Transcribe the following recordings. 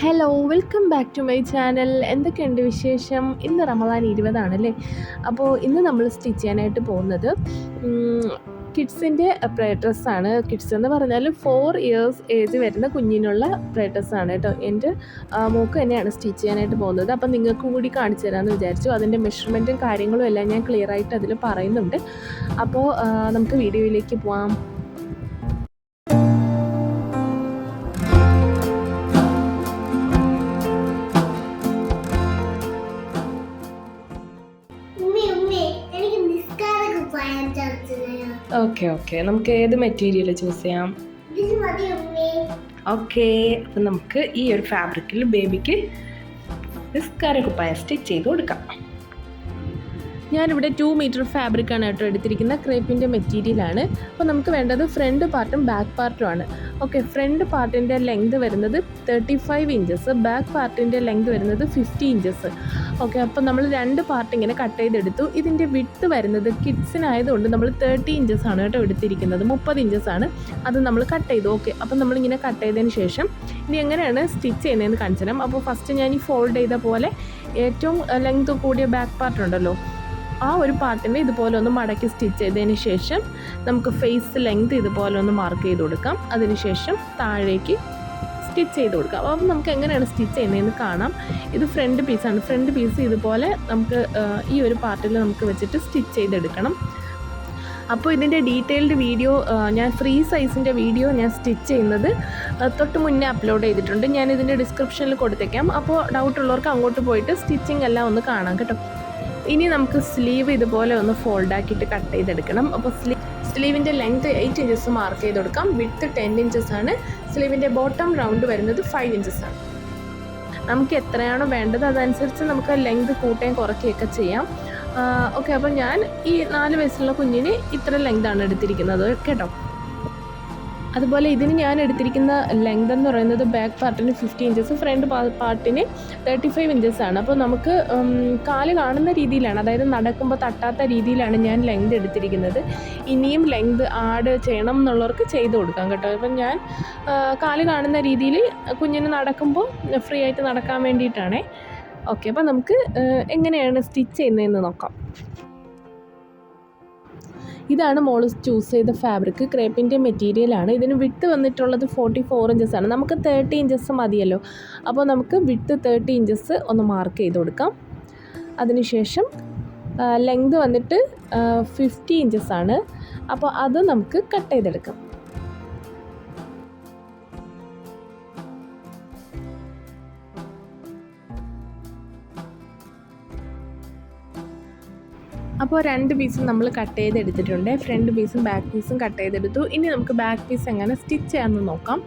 Hello welcome back to my channel എന്തൊക്കെയുണ്ട് വിശേഷം? ഇന്ന് റമദാൻ ഇരുപതാണല്ലേ? അപ്പോൾ ഇന്ന് നമ്മൾ സ്റ്റിച്ച് ചെയ്യാനായിട്ട് പോകുന്നത് കിഡ്സിന്റെ പ്രേ ഡ്രസ്സാണ്. കിഡ്സ് എന്ന് പറഞ്ഞാൽ ഫോർ ഇയേഴ്സ് ഏജ് വരുന്ന കുഞ്ഞിനുള്ള പ്രേ ഡ്രസ്സാണ് കേട്ടോ. എന്റെ മൂക്ക് തന്നെയാണ് സ്റ്റിച്ച് ചെയ്യാനായിട്ട് പോകുന്നത്. അപ്പം നിങ്ങൾക്ക് കൂടി കാണിച്ചു തരാമെന്ന് വിചാരിച്ചു. അതിന്റെ മെഷർമെന്റും കാര്യങ്ങളും എല്ലാം ഞാൻ ക്ലിയറായിട്ട് അതിൽ പറയുന്നുണ്ട്. അപ്പോൾ നമുക്ക് വീഡിയോയിലേക്ക് പോവാം. ഓക്കെ ഓക്കെ നമുക്ക് ഏത് മെറ്റീരിയൽ ചൂസ് ചെയ്യാം? ഓക്കെ അപ്പം നമുക്ക് ഈ ഒരു ഫാബ്രിക്കിൽ ബേബിക്ക് നിസ്കാര കുപ്പായം സ്റ്റിച്ച് ചെയ്ത് കൊടുക്കാം. ഞാനിവിടെ ടു മീറ്റർ ഫാബ്രിക്കാണ് കേട്ടോ എടുത്തിരിക്കുന്ന ക്രേപ്പിന്റെ മെറ്റീരിയലാണ് അപ്പോൾ നമുക്ക് വേണ്ടത് ഫ്രണ്ട് പാർട്ടും ബാക്ക് പാർട്ടുമാണ് ഓക്കെ ഫ്രണ്ട് പാർട്ടിന്റെ ലെങ്ത് വരുന്നത് തേർട്ടി ഫൈവ് ഇഞ്ചസ് ബാക്ക് പാർട്ടിന്റെ ലെങ്ത് വരുന്നത് ഫിഫ്റ്റി ഇഞ്ചസ് ഓക്കെ അപ്പോൾ നമ്മൾ രണ്ട് പാർട്ട് ഇങ്ങനെ കട്ട് ചെയ്തെടുത്തു. ഇതിന്റെ വിട്ട് വരുന്നത് കിഡ്സിനായതുകൊണ്ട് നമ്മൾ തേർട്ടി ഇഞ്ചസ് ആണ് കേട്ടോ എടുത്തിരിക്കുന്നത്. മുപ്പത് ഇഞ്ചസ് ആണ്. അത് നമ്മൾ കട്ട് ചെയ്തു. ഓക്കെ അപ്പം നമ്മളിങ്ങനെ കട്ട് ചെയ്തതിന് ശേഷം ഇനി എങ്ങനെയാണ് സ്റ്റിച്ച് ചെയ്യുന്നതെന്ന് കാണിച്ചു തരാം. അപ്പോൾ ഫസ്റ്റ് ഞാൻ ഈ ഫോൾഡ് ചെയ്ത പോലെ ഏറ്റവും ലെങ്ത് കൂടിയ ബാക്ക് പാർട്ട് ഉണ്ടല്ലോ. ആ ഒരു പാർട്ടിനെ ഇതുപോലെ ഒന്ന് മടക്കി സ്റ്റിച്ച് ചെയ്തതിന് ശേഷം നമുക്ക് ഫേസ് ലെങ്ത് ഇതുപോലെ ഒന്ന് മാർക്ക് ചെയ്ത് കൊടുക്കാം. അതിനുശേഷം താഴേക്ക് സ്റ്റിച്ച് ചെയ്ത് കൊടുക്കാം. അപ്പം നമുക്ക് എങ്ങനെയാണ് സ്റ്റിച്ച് ചെയ്യുന്നതെന്ന് കാണാം. ഇത് ഫ്രണ്ട് പീസാണ് ഫ്രണ്ട് പീസ് ഇതുപോലെ നമുക്ക് ഈ ഒരു പാർട്ടിൽ നമുക്ക് വെച്ചിട്ട് സ്റ്റിച്ച് ചെയ്തെടുക്കണം. അപ്പോൾ ഇതിന്റെ ഡീറ്റെയിൽഡ് വീഡിയോ ഞാൻ ഫ്രീ സൈസിന്റെ വീഡിയോ ഞാൻ സ്റ്റിച്ച് ചെയ്യുന്നത് തൊട്ട് മുന്നേ അപ്ലോഡ് ചെയ്തിട്ടുണ്ട്. ഞാൻ ഇതിന്റെ ഡിസ്ക്രിപ്ഷനിൽ കൊടുത്തേക്കാം. അപ്പോൾ ഡൗട്ട് ഉള്ളവർക്ക് അങ്ങോട്ട് പോയിട്ട് സ്റ്റിച്ചിങ് എല്ലാം ഒന്ന് കാണാം കേട്ടോ. ഇനി നമുക്ക് സ്ലീവ് ഇതുപോലെ ഒന്ന് ഫോൾഡ് ആക്കിയിട്ട് കട്ട് ചെയ്തെടുക്കണം. അപ്പോൾ സ്ലീവ് സ്ലീവിന്റെ ലെങ്ത് എയ്റ്റ് ഇഞ്ചസ് മാർക്ക് ചെയ്ത് കൊടുക്കാം വിഡ്ത്ത് ടെൻ ഇഞ്ചസ് ആണ്. സ്ലീവിന്റെ ബോട്ടം റൗണ്ട് വരുന്നത് ഫൈവ് ഇഞ്ചസ് ആണ്. നമുക്ക് എത്രയാണോ വേണ്ടത് അതനുസരിച്ച് നമുക്ക് ലെങ്ത് കൂട്ടുകയും കുറയ്ക്കുകയൊക്കെ ചെയ്യാം. ഓക്കെ അപ്പോൾ ഞാൻ ഈ നാല് വയസ്സുള്ള കുഞ്ഞിന് ഇത്ര ലെങ്താണ് എടുത്തിരിക്കുന്നത്. കേട്ടോ? അതുപോലെ ഇതിന് ഞാൻ എടുത്തിരിക്കുന്ന ലെങ്ത് എന്ന് പറയുന്നത് ബാക്ക് പാർട്ടിന് ഫിഫ്റ്റി ഇഞ്ചസ് ഫ്രണ്ട് പാർട്ടിന് തേർട്ടി ഫൈവ് ഇഞ്ചസ് ആണ്. അപ്പോൾ നമുക്ക് കാൽ കാണുന്ന രീതിയിലാണ് അതായത് നടക്കുമ്പോൾ തട്ടാത്ത രീതിയിലാണ് ഞാൻ ലെങ്ത് എടുത്തിരിക്കുന്നത്. ഇനിയും ലെങ്ത് ആഡ് ചെയ്യണം എന്നുള്ളവർക്ക് ചെയ്ത് കൊടുക്കാം കേട്ടോ. അപ്പം ഞാൻ കാൽ കാണുന്ന രീതിയിൽ കുഞ്ഞിന് നടക്കുമ്പോൾ ഫ്രീ ആയിട്ട് നടക്കാൻ വേണ്ടിയിട്ടാണേ. ഓക്കെ അപ്പോൾ നമുക്ക് എങ്ങനെയാണ് സ്റ്റിച്ച് ചെയ്യുന്നതെന്ന് നോക്കാം. ഇതാണ് മോൾ ചൂസ് ചെയ്ത ഫാബ്രിക് ക്രേപ്പിന്റെ മെറ്റീരിയലാണ് ഇതിന് വിട്ട് വന്നിട്ടുള്ളത് ഫോർട്ടി ഫോർ ആണ്. നമുക്ക് തേർട്ടി ഇഞ്ചസ് മതിയല്ലോ. അപ്പോൾ നമുക്ക് വിട്ട് തേർട്ടി ഇഞ്ചസ് ഒന്ന് മാർക്ക് ചെയ്ത് കൊടുക്കാം. അതിനുശേഷം ലെങ്ത് വന്നിട്ട് ഫിഫ്റ്റി ആണ്. അപ്പോൾ അത് നമുക്ക് കട്ട് ചെയ്തെടുക്കാം. അപ്പോൾ രണ്ട് പീസും നമ്മൾ കട്ട് ചെയ്തെടുത്തിട്ടുണ്ട്. ഫ്രണ്ട് പീസും ബാക്ക് പീസും കട്ട് ചെയ്തെടുത്തു. ഇനി നമുക്ക് ബാക്ക് പീസ് എങ്ങനെ സ്റ്റിച്ച് ചെയ്യാമെന്ന് നോക്കാം.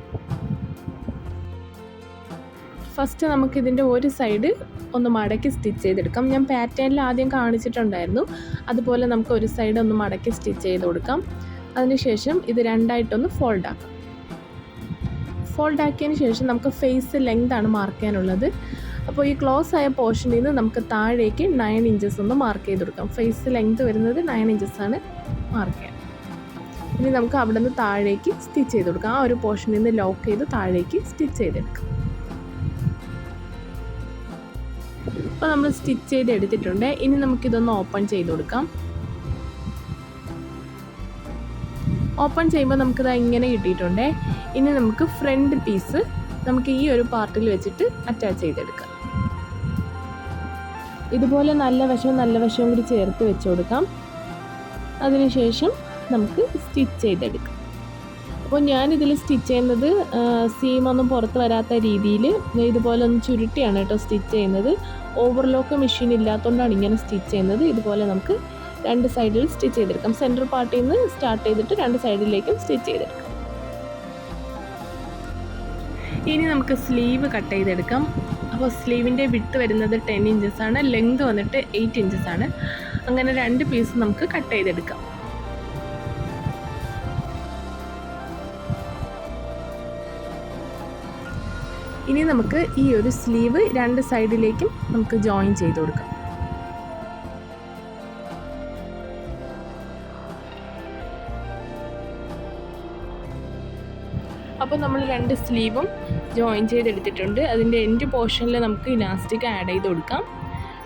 ഫസ്റ്റ് നമുക്ക് ഇതിന്റെ ഒരു സൈഡ് ഒന്ന് മടക്കി സ്റ്റിച്ച് ചെയ്തെടുക്കാം. ഞാൻ പാറ്റേണിൽ ആദ്യം കാണിച്ചിട്ടുണ്ടായിരുന്നു. അതുപോലെ നമുക്ക് ഒരു സൈഡ് ഒന്ന് മടക്കി സ്റ്റിച്ച് ചെയ്ത് കൊടുക്കാം. അതിനുശേഷം ഇത് രണ്ടായിട്ടൊന്ന് ഫോൾഡ് ആക്കാം. ഫോൾഡ് ആക്കിയതിന് ശേഷം നമുക്ക് ഫേസ് ലെങ്ത് ആണ് മാർക്ക് ചെയ്യാനുള്ളത്. അപ്പോൾ ഈ ക്ലോസ് ആയ പോർഷനിൽ നിന്ന് നമുക്ക് താഴേക്ക് നയൻ ഇഞ്ചസ് ഒന്ന് മാർക്ക് ചെയ്ത് കൊടുക്കാം. ഫേസ് ലെങ്ത് വരുന്നത് നയൻ ഇഞ്ചസ് ആണ് മാർക്ക് ചെയ്യാൻ. ഇനി നമുക്ക് അവിടെ നിന്ന് താഴേക്ക് സ്റ്റിച്ച് ചെയ്ത് കൊടുക്കാം. ആ ഒരു പോർഷനിൽ നിന്ന് ലോക്ക് ചെയ്ത് താഴേക്ക് സ്റ്റിച്ച് ചെയ്തെടുക്കാം. അപ്പോൾ നമ്മൾ സ്റ്റിച്ച് ചെയ്ത് എടുത്തിട്ടുണ്ട്. ഇനി നമുക്കിതൊന്ന് ഓപ്പൺ ചെയ്ത് കൊടുക്കാം. ഓപ്പൺ ചെയ്യുമ്പോൾ നമുക്കിത് ഇങ്ങനെ കിട്ടിയിട്ടുണ്ട്. ഇനി നമുക്ക് ഫ്രണ്ട് പീസ് നമുക്ക് ഈ ഒരു പാർട്ടിൽ വെച്ചിട്ട് അറ്റാച്ച് ചെയ്തെടുക്കാം. ഇതുപോലെ നല്ല വശവും നല്ല വശവും കൂടി ചേർത്ത് വെച്ച് കൊടുക്കാം. അതിനുശേഷം നമുക്ക് സ്റ്റിച്ച് ചെയ്തെടുക്കാം. അപ്പോൾ ഞാനിതിൽ സ്റ്റിച്ച് ചെയ്യുന്നത് സീമൊന്നും പുറത്ത് വരാത്ത രീതിയിൽ ഇതുപോലെ ഒന്ന് ചുരുട്ടിയാണ് കേട്ടോ സ്റ്റിച്ച് ചെയ്യുന്നത്. ഓവർലോക്ക് മെഷീൻ ഇല്ലാത്തതുകൊണ്ടാണ് ഇങ്ങനെ സ്റ്റിച്ച് ചെയ്യുന്നത്. ഇതുപോലെ നമുക്ക് രണ്ട് സൈഡിൽ സ്റ്റിച്ച് ചെയ്തെടുക്കാം. സെന്റർ പാർട്ടിൽ നിന്ന് സ്റ്റാർട്ട് ചെയ്തിട്ട് രണ്ട് സൈഡിലേക്കും സ്റ്റിച്ച് ചെയ്തെടുക്കാം. ഇനി നമുക്ക് സ്ലീവ് കട്ട് ചെയ്തെടുക്കാം. അപ്പോൾ സ്ലീവിന്റെ വിട്ട് വരുന്നത് ടെൻ ഇഞ്ചസ് ആണ്. ലെങ്ത് വന്നിട്ട് എയ്റ്റ് ഇഞ്ചസ് ആണ്. അങ്ങനെ രണ്ട് പീസ് നമുക്ക് കട്ട് ചെയ്തെടുക്കാം. ഇനി നമുക്ക് ഈ ഒരു സ്ലീവ് രണ്ട് സൈഡിലേക്കും നമുക്ക് ജോയിൻ ചെയ്ത് കൊടുക്കാം. അപ്പോൾ നമ്മൾ രണ്ട് സ്ലീവും ജോയിൻ ചെയ്തെടുത്തിട്ടുണ്ട്. അതിന്റെ എൻഡ് പോർഷനിൽ നമുക്ക് ഇലാസ്റ്റിക് ആഡ് ചെയ്ത് കൊടുക്കാം.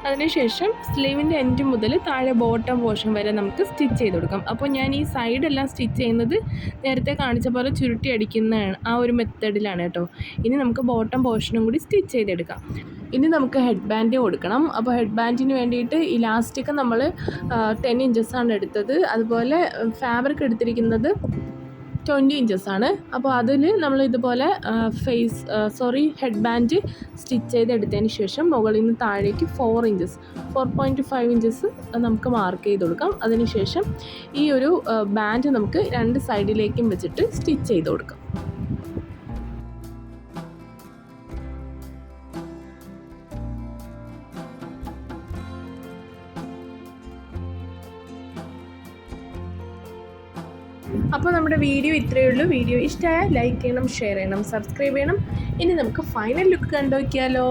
അതിനുശേഷം സ്ലീവിന്റെ എൻഡ് മുതൽ താഴെ ബോട്ടം പോർഷൻ വരെ നമുക്ക് സ്റ്റിച്ച് ചെയ്ത് കൊടുക്കാം. അപ്പോൾ ഞാൻ ഈ സൈഡെല്ലാം സ്റ്റിച്ച് ചെയ്യുന്നത് നേരത്തെ കാണിച്ച പോലെ ചുരുട്ടി അടിക്കുന്നതാണ് ആ ഒരു മെത്തേഡിലാണ് കേട്ടോ. ഇനി നമുക്ക് ബോട്ടം പോർഷനും കൂടി സ്റ്റിച്ച് ചെയ്തെടുക്കാം. ഇനി നമുക്ക് ഹെഡ് ബാൻഡ് കൊടുക്കണം. അപ്പോൾ ഹെഡ് ബാൻഡിന് വേണ്ടിയിട്ട് ഇലാസ്റ്റിക് നമ്മൾ ടെൻ ആണ് എടുത്തത്. അതുപോലെ ഫാബ്രിക് എടുത്തിരിക്കുന്നത് ട്വന്റി ഇഞ്ചസ് ആണ്. അപ്പോൾ അതിൽ നമ്മൾ ഇതുപോലെ face sorry head band stitch ചെയ്തെടുത്തതിന് ശേഷം മുകളിൽ നിന്ന് താഴേക്ക് four inches four point five inches നമുക്ക് മാർക്ക് ചെയ്ത് കൊടുക്കാം. അതിനുശേഷം ഈ ഒരു ബാൻഡ് നമുക്ക് രണ്ട് സൈഡിലേക്കും വെച്ചിട്ട് സ്റ്റിച്ച് ചെയ്ത് കൊടുക്കാം. അപ്പോൾ നമ്മുടെ വീഡിയോ ഇത്രയേ ഉള്ളൂ. വീഡിയോ ഇഷ്ടമായാൽ ലൈക്ക് ചെയ്യണം ഷെയർ ചെയ്യണം സബ്സ്ക്രൈബ് ചെയ്യണം. ഇനി നമുക്ക് ഫൈനൽ ലുക്ക് കണ്ടു നോക്കിയാലോ